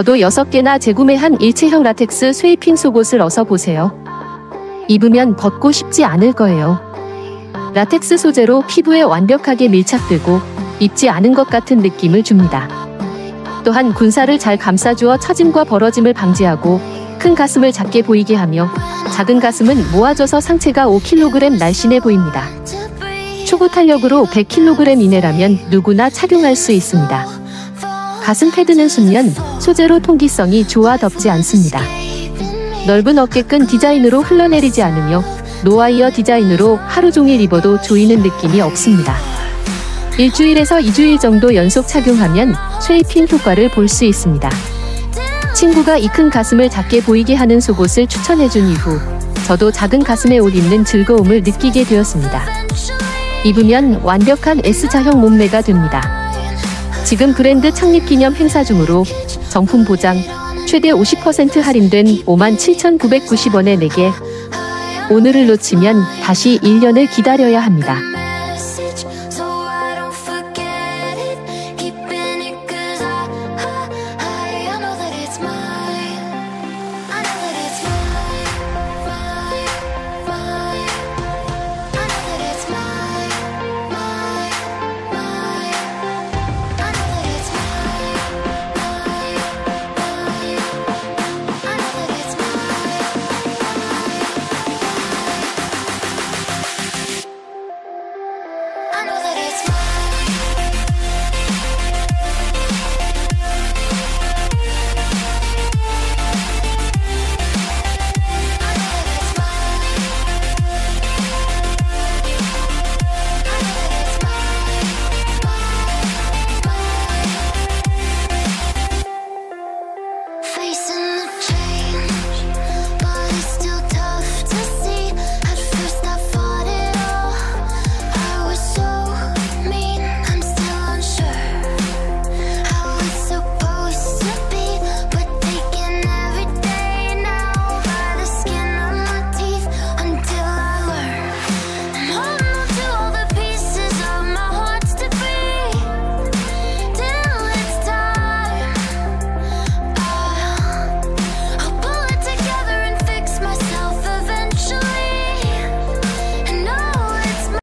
저도 6개나 재구매한 일체형 라텍스 스웨이핑 속옷을 어서 보세요. 입으면 벗고 싶지 않을 거예요. 라텍스 소재로 피부에 완벽하게 밀착되고 입지 않은 것 같은 느낌을 줍니다. 또한 군살을 잘 감싸주어 처짐과 벌어짐을 방지하고 큰 가슴을 작게 보이게 하며 작은 가슴은 모아져서 상체가 5kg 날씬해 보입니다. 초보 탄력으로 100kg 이내라면 누구나 착용할 수 있습니다. 가슴 패드는 순면, 소재로 통기성이 좋아 덥지 않습니다. 넓은 어깨끈 디자인으로 흘러내리지 않으며 노아이어 디자인으로 하루 종일 입어도 조이는 느낌이 없습니다. 일주일에서 2주일 정도 연속 착용하면 쉐이핑 효과를 볼 수 있습니다. 친구가 이 큰 가슴을 작게 보이게 하는 속옷을 추천해준 이후 저도 작은 가슴에 옷 입는 즐거움을 느끼게 되었습니다. 입으면 완벽한 S자형 몸매가 됩니다. 지금 브랜드 창립 기념 행사 중으로 정품 보장 최대 50% 할인된 57,990원에 4개 오늘을 놓치면 다시 1년을 기다려야 합니다. It's my